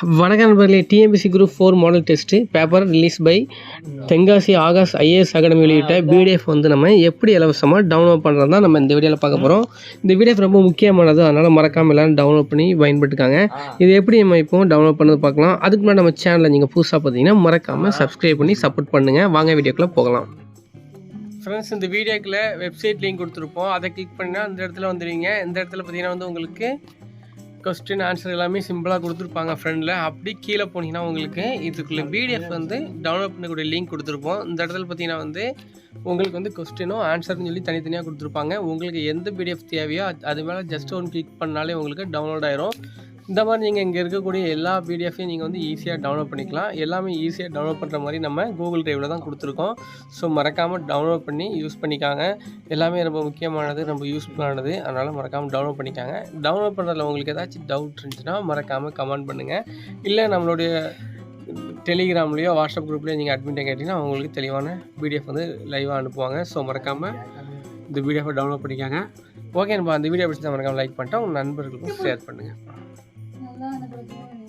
வணக்கம் நண்பர்களே TNPSC group four model test paper release by Tenkasi Akash IAS academy வெளியிட்ட PDF வந்து நம்ம எப்படி இலவசமாக டவுன்லோட் பண்ணுறது தான் நம்ம இந்த வீடியோவில் பார்க்க போகிறோம் இந்த பிடிஎஃப் ரொம்ப முக்கியமானது அதனால் மறக்காமல் எல்லாரும் டவுன்லோட் பண்ணி பயன்பட்டுக்காங்க இது எப்படி நம்ம இப்போ டவுன்லோட் பண்ணது பார்க்கலாம். அதுக்கு முன்னாடி நம்ம சேனலில் நீங்கள் புதுசாக பார்த்தீங்கன்னா மறக்காமல் சப்ஸ்கிரைப் பண்ணி சப்போர்ட் பண்ணுங்கள் வாங்க வீடியோக்குள்ளே போகலாம். ஃப்ரெண்ட்ஸ் இந்த வீடியோக்குள்ளே வெப்சைட் லிங்க் கொடுத்துருப்போம். அதை கிளிக் பண்ணால் இந்த இடத்துல வந்துடுவீங்க இந்த இடத்துல பார்த்தீங்கன்னா வந்து உங்களுக்கு கொஸ்டின் ஆன்சர் எல்லாமே சிம்பிளாக கொடுத்துருப்பாங்க ஃப்ரெண்டில் அப்படி கீழே போனீங்கன்னா உங்களுக்கு இதுக்குள்ள பிடிஎஃப் வந்து டவுன்லோட் பண்ணக்கூடிய லிங்க் கொடுத்துருப்போம். இந்த இடத்துல பார்த்தீங்கன்னா வந்து உங்களுக்கு வந்து கொஸ்டினும் ஆன்சர்னு சொல்லி தனித்தனியாக கொடுத்துருப்பாங்க. உங்களுக்கு எந்த பிடிஎஃப் தேவையோ அது- அது மேலே ஜஸ்ட் ஒன்று கிளிக் பண்ணாலே உங்களுக்கு டவுன்லோட் ஆயிரும். இந்த மாதிரி நீங்கள் இங்கே இருக்கக்கூடிய எல்லா பிடிஎஃபையும் நீங்கள் வந்து ஈஸியாக டவுன்லோட் பண்ணிக்கலாம். எல்லாமே ஈஸியாக டவுன்லோட் பண்ணுற மாதிரி நம்ம கூகுள் ட்ரைவில் தான் கொடுத்துருக்கோம். ஸோ மறக்காமல் டவுன்லோட் பண்ணி யூஸ் பண்ணிக்காங்க. எல்லாமே ரொம்ப முக்கியமானது ரொம்ப யூஸ்ஃபுல்லானது அதனால் மறக்காமல் டவுன்லோட் பண்ணிக்காங்க. டவுன்லோட் பண்ணுறதுல உங்களுக்கு ஏதாச்சும் டவுட் இருந்துச்சுன்னா மறக்காமல் கமெண்ட் பண்ணுங்கள் இல்லை நம்மளுடைய டெலிகிராம்லேயோ வாட்ஸ்அப் குரூப்லேயோ நீங்கள் அட்மிட்டை கேட்டிங்கன்னா உங்களுக்கு தெளிவான பிடிஎஃப் வந்து லைவாக அனுப்புவாங்க. ஸோ மறக்காமல் இந்த பிடிஎஃபை டவுன்லோட் பண்ணிக்காங்க. ஓகே நம்ம அந்த வீடியோ பிடிச்சி மறக்காமல் லைக் பண்ணிட்டு உங்கள் நண்பர்களுக்கும் ஷேர் பண்ணுங்கள் na, nag-graduate na